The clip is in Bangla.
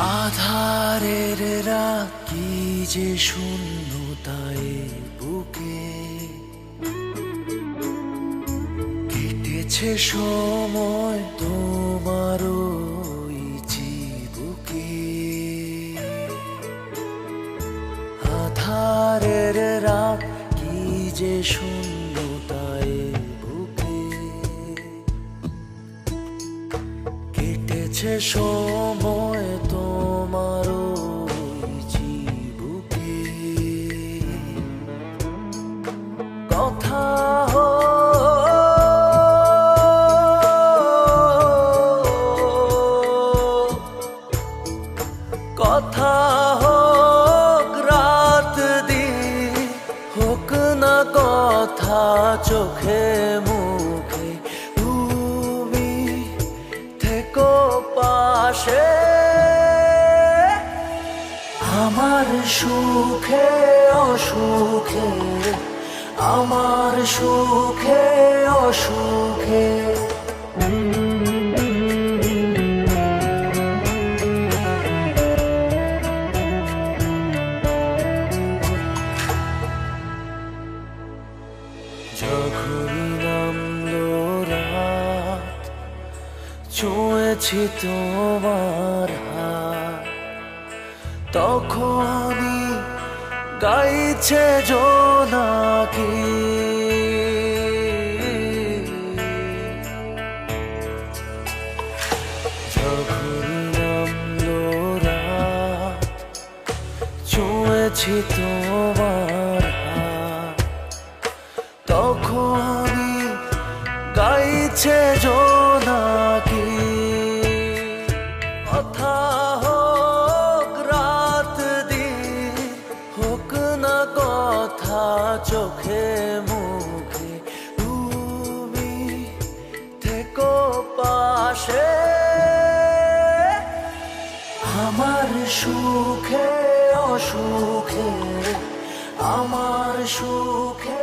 আধারের রাখি যে শূন্যতায় বুকে কেটেছে সময় তোমার ওই চিবুকে। আধারের রাত কি যে শূন্যতায় বুকে কেটেছে সময় কথা কথা রাত দিন হোক কথা চোখে মুখে তুমি থেকো পাশে। আমার সুখে অসুখে আমার সুখে অসুখে। ছুঁয়েছি তোমার হাত তখনই গাইছে জোনাকি। যখনই নামলো রাত ছুঁয়েছি তোমার হাত তখনই গাইছে জোনাকি। কথা চোখে মুখে তুমি থেকো পাশে। আমার সুখে অসুখে আমার সুখে